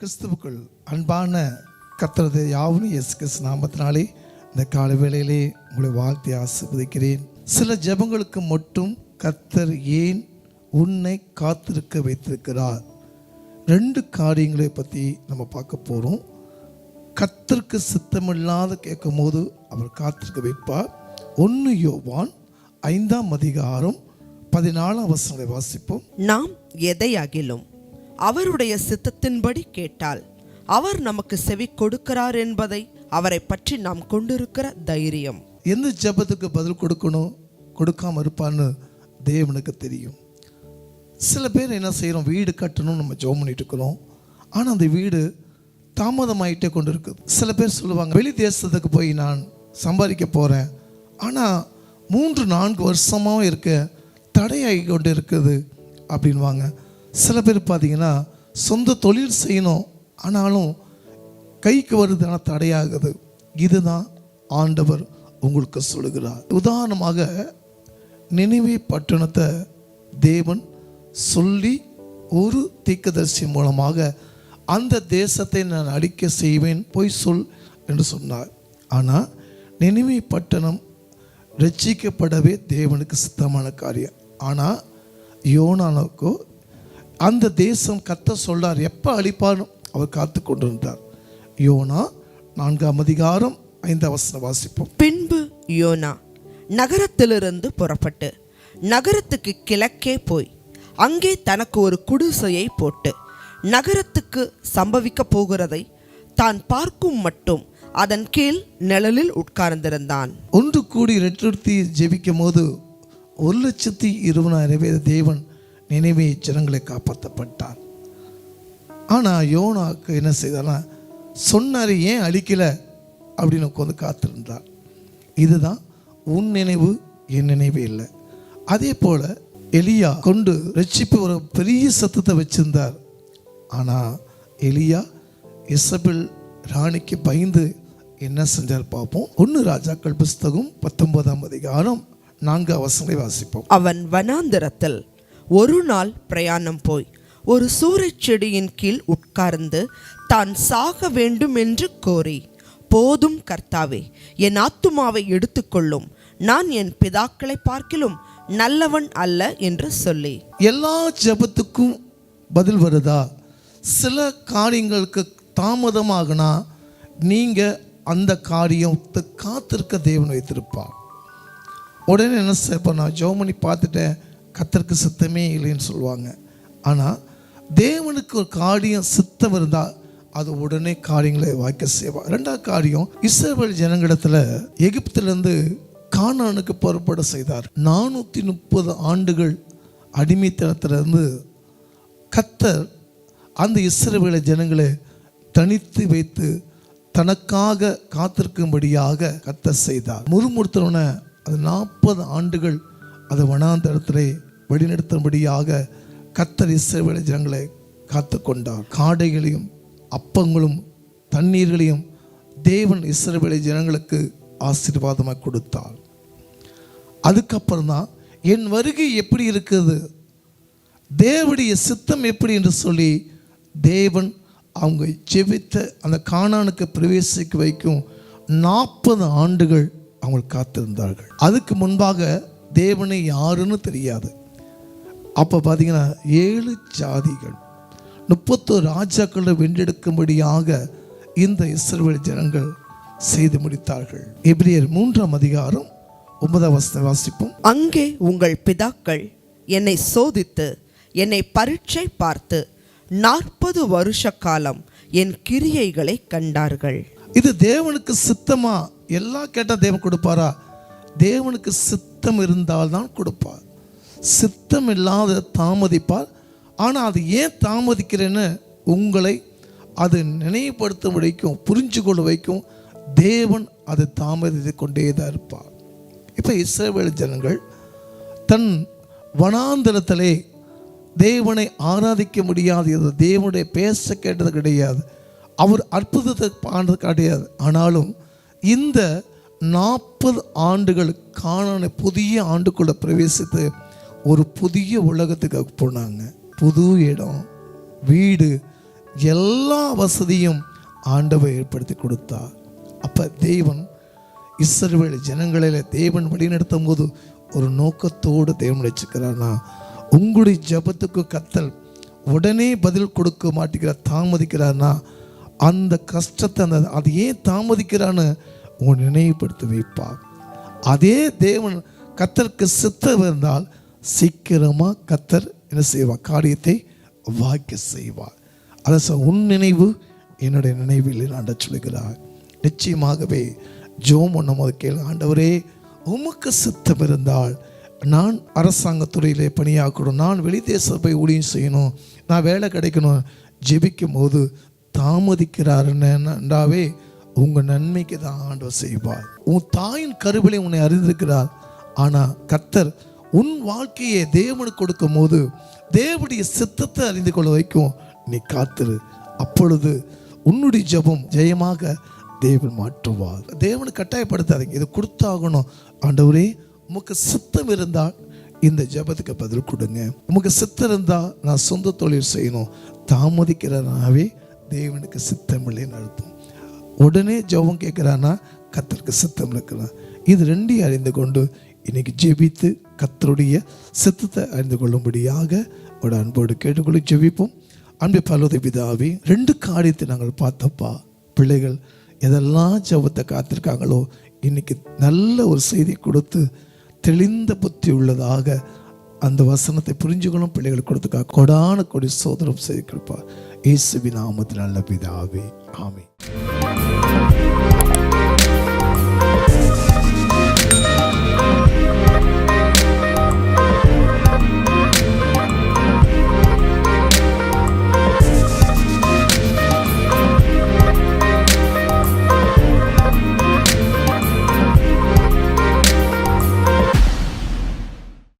கிறிஸ்துவுக்குள் அன்பான கர்த்தரது யாவும் இயேசு கிறிஸ் நாமத்தினாலே இந்த கால வேளையிலே உங்களை வாழ்த்தி ஆசிர்வதிக்கிறேன். சில ஜெபங்களுக்கு மட்டும் கத்தர் ஏன் உன்னை காத்திருக்க வைத்திருக்கிறார்? ரெண்டு காரியங்களை பற்றி நம்ம பார்க்க போகிறோம் கத்தருக்கு சித்தமில்லாத கேட்கும்போது அவர் காத்திருக்க வைப்பார். ஒன்று யோவான் ஐந்தாம் அதிகாரம் பதினாலாம் வசனங்களை வாசிப்போம். நாம் எதையாகிலும் அவருடைய சித்தத்தின்படி கேட்டால் அவர் நமக்கு செவி கொடுக்கிறார் என்பதை அவரை பற்றி நாம் கொண்டிருக்கிற தைரியம். எந்த ஜெபத்துக்கு பதில் கொடுக்கணும்? கொடுக்காம இருப்பான்னு தேவனுக்கு தெரியும். சில பேர் என்ன செய்கிறோம் வீடு கட்டணும்னு நம்ம ஜோம் பண்ணிட்டு இருக்கிறோம். ஆனால் அந்த வீடு தாமதமாயிட்டே கொண்டு இருக்குது சில பேர் சொல்லுவாங்க வெளி தேசத்துக்கு போய் நான் சம்பாதிக்க போகிறேன் ஆனால் மூன்று நான்கு வருஷமாகவும் இருக்க. தடையாகி கொண்டு இருக்குது அப்படின்வாங்க சில பேர் பார்த்தீங்கன்னா சொந்த தொழில் செய்யணும் ஆனாலும் கைக்கு வருதுனா தடையாகுது. இதுதான் ஆண்டவர் உங்களுக்கு சொல்லுகிறார். உதாரணமாக நினைவே பட்டணத்தை தேவன் சொல்லி ஒரு தீர்க்கதரிசி மூலமாக அந்த தேசத்தை நான் அடிக்க செய்வேன் போய் சொல் என்று சொன்னார். ஆனால் நினைவே பட்டணம் ரட்சிக்கப்படவே தேவனுக்கு சித்தமான காரியம். ஆனால் யோனானுக்கோ அந்த தேசம் கத்த சொல்றார் எப்போ அழிப்பார்னு? அவர் காத்து கொண்டிருந்தார். யோனா நான்காம் அதிகாரம் ஐந்தாம் வசனம் வாசிப்போம். பின்பு யோனா நகரத்திலிருந்து புறப்பட்டு நகரத்துக்கு கிழக்கே போய் அங்கே தனக்கு ஒரு குடிசையை போட்டு நகரத்துக்கு சம்பவிக்க போகிறதை தான் பார்க்கும் மட்டும் அதன் கீழ் நிழலில் உட்கார்ந்திருந்தான். ஒன்று கூடி ரெட்டுறுத்தி ஜெபிக்கும் போது ஒரு லட்சத்தி இருபதாயிரம் பேர் தேவன் நினைவே ஜனங்களை காப்பாற்றப்பட்டார் ஆனால் யோனாக்கு என்ன செய்தார்னா சொன்னார் ஏன் அழிக்கல? அப்படின்னு உட்காந்து காத்திருந்தார். இதுதான் உன் நினைவு என் நினைவு இல்லை. அதே போல் எலியா கொண்டு ரட்சிப்பு ஒரு பெரிய சத்தத்தை வச்சிருந்தார். ஆனால் எலியா இசபிள் ராணிக்கு பயந்து என்ன செஞ்சார் பார்ப்போம். ஒன்று ராஜாக்கள் புஸ்தகம் பத்தொன்பதாம் அதிகாரம் நான்கு அவசரங்களை வாசிப்போம். அவன் வனாந்திரத்தில் ஒரு நாள் பிரயாணம் போய் ஒரு சூறைச் செடியின் கீழ் உட்கார்ந்து தான் சாக வேண்டும் என்று கோரி போதும் கர்த்தாவே என் ஆத்துமாவை எடுத்துக்கொள்ளும். நான் என் பிதாக்களை பார்க்கிலும் நல்லவன் அல்ல என்று சொல்லி. எல்லா ஜெபத்துக்கும் பதில் வருதா? சில காரியங்களுக்கு தாமதமாகனா நீங்கள் அந்த காரியத்தை காத்திருக்க தேவன் வைத்திருப்பார். உடனே என்ன செய்ப்ப நான் ஜோமணி பார்த்துட்டேன். கத்தருக்கு சித்தமே இல்லைன்னு சொல்லுவாங்க. ஆனால் தேவனுக்கு ஒரு காரியம் சித்தம் இருந்தால் அது உடனே காரியங்களை வாய்க்க செய்வார். ரெண்டாவது காரியம் இஸ்ரேல் ஜனங்களிடத்தில் எகிப்திலேருந்து கானானுக்கு புறப்பட செய்தார். நானூற்றி முப்பது ஆண்டுகள் அடிமைத்தனத்திலிருந்து கத்தர் அந்த இஸ்ரவேல ஜனங்களை தனித்து வைத்து தனக்காக காத்திருக்கும்படியாக கத்தர் செய்தார். முறுமுறுத்தவனை அது நாற்பது ஆண்டுகள் அதை வனாந்தரத்திலே வழிநடத்தும்படியாக கத்தர் இஸ்ரவேல ஜனங்களை காத்து கொண்டார் காடைகளையும் அப்பங்களும் தண்ணீர்களையும் தேவன் இஸ்ரவேல ஜனங்களுக்கு ஆசீர்வாதமாக கொடுத்தார். அதுக்கப்புறம் தான் என் வருகை எப்படி இருக்குது தேவடைய சித்தம் எப்படி என்று சொல்லி தேவன் அவங்க ஜெபித்த அந்த காணானுக்கு பிரவேசிக்க வைக்கும் நாற்பது ஆண்டுகள் அவங்க காத்திருந்தார்கள். அதுக்கு முன்பாக தேவனை யாருன்னு தெரியாது. அப்போ பார்த்தீங்கன்னா ஏழு ஜாதிகள் முப்பத்தோரு ராஜாக்களை வென்றெடுக்கும்படியாக இந்த இஸ்ரவேல் ஜனங்கள் செய்து முடித்தார்கள். எபிரியர் மூன்றாம் அதிகாரம் ஒன்பதாம் வசனம் வாசிப்போம். அங்கே உங்கள் பிதாக்கள் என்னை சோதித்து என்னை பரீட்சை பார்த்து நாற்பது வருஷ காலம் என் கிரியைகளை கண்டார்கள். இது தேவனுக்கு சித்தமா? எல்லாம் கேட்டால் தேவன் கொடுப்பாரா? தேவனுக்கு சித்தம் இருந்தால் தான் கொடுப்பார். சித்தம் இல்லாத தாமதிப்பார் ஆனால் அது ஏன் தாமதிக்கிறேன்னு உங்களை அது நினைவுபடுத்த வைக்கும் புரிஞ்சு கொள்ள வைக்கும். தேவன் அதை தாமதித்து கொண்டே தான் இருப்பார். இப்போ இஸ்ரேவேல் ஜனங்கள் தன் வனாந்தரத்திலே தேவனை ஆராதிக்க முடியாது இது தேவனுடைய பேச கேட்டது கிடையாது அவர் அற்புதத்தை பாண்டது கிடையாது. ஆனாலும் இந்த நாற்பது ஆண்டுகள் காணான புதிய ஆண்டுக்குள்ளே பிரவேசித்து ஒரு புதிய உலகத்துக்கு போனாங்க. புது இடம் வீடு எல்லா வசதியும் ஆண்டவர் ஏற்படுத்தி கொடுத்தார். அப்போ தேவன் இஸ்ரவேல் ஜனங்களில் தேவன் வழிநடத்தும் போது ஒரு நோக்கத்தோடு தேவன் வச்சுக்கிறார்னா உங்களுடைய ஜெபத்துக்கு கத்தல் உடனே பதில் கொடுக்க மாட்டேங்கிறார் தாமதிக்கிறார்னா அந்த கஷ்டத்தை அந்த அது ஏன் தாமதிக்கிறான்னு உங்களை நினைவுபடுத்தி வைப்பார். அதே தேவன் கத்தலுக்கு சித்தம் இருந்தால் சீக்கிரமாக கத்தர் என்ன செய்வார் காரியத்தை வாய்க்க செய்வார் அரச உன் நினைவு என்னுடைய நினைவில் ஆண்ட சொல்கிறார் நிச்சயமாகவே ஜோம் பண்ணும் கேள். ஆண்டவரே உமக்கு சித்தம் இருந்தால் நான் அரசாங்கத்துறையிலே பணியாக்கணும். நான் வெளிதேச போய் ஊழியம் செய்யணும். நான் வேலை கிடைக்கணும். ஜெபிக்கும் போது தாமதிக்கிறாருன்னாவே உங்கள் நன்மைக்கு தான் ஆண்டவர் செய்வார். உன் தாயின் கருவிலை உன்னை அறிந்திருக்கிறார். ஆனால் கத்தர் உன் வாழ்க்கையை தேவனுக்கு கொடுக்கும் போது தேவனுடைய சித்தத்தை அறிந்து கொள்ள வைக்கும். நீ காத்திரு. அப்பொழுது உன்னுடைய ஜெபம் ஜெயமாக தேவன் மாற்றுவார். தேவனை கட்டாயப்படுத்தாதீங்க. இது கொடுத்தாகணும். ஆண்டவரே உமக்கு சித்தம் இருந்தால் இந்த ஜெபத்துக்கு பதில் கொடுங்க. உமக்கு சித்தம் இருந்தால் நான் சொந்த தொழில் செய்யணும். தாமதிக்கிறனாவே தேவனுக்கு சித்தம் இல்லைன்னு அர்த்தம். உடனே ஜெபம் கேட்குறான்னா கத்தருக்கு சித்தம் இருக்கிறான் இது ரெண்டையும் அறிந்து கொண்டு இன்னைக்கு ஜெபித்து கத்தருடைய சித்தத்தை அறிந்து கொள்ளும்படியாக ஒரு அன்போடு கேட்டுக்கொள்ளி ஜெபிப்போம். அன்பு பலவதை பிதாவி ரெண்டு காரியத்தை நாங்கள் பார்த்தப்பா பிள்ளைகள் எதெல்லாம் ஜெபத்தை காத்திருக்காங்களோ இன்னைக்கு நல்ல ஒரு செய்தி கொடுத்து தெளிந்த புத்தி உள்ளதாக அந்த வசனத்தை புரிஞ்சுக்கணும் பிள்ளைகள் கொடுத்துக்கா. கொடான கொடி சோதனம் செய்து கொடுப்பார் இயேசுவின் நாமத்தில் நல்ல பிதாவே ஆமென்.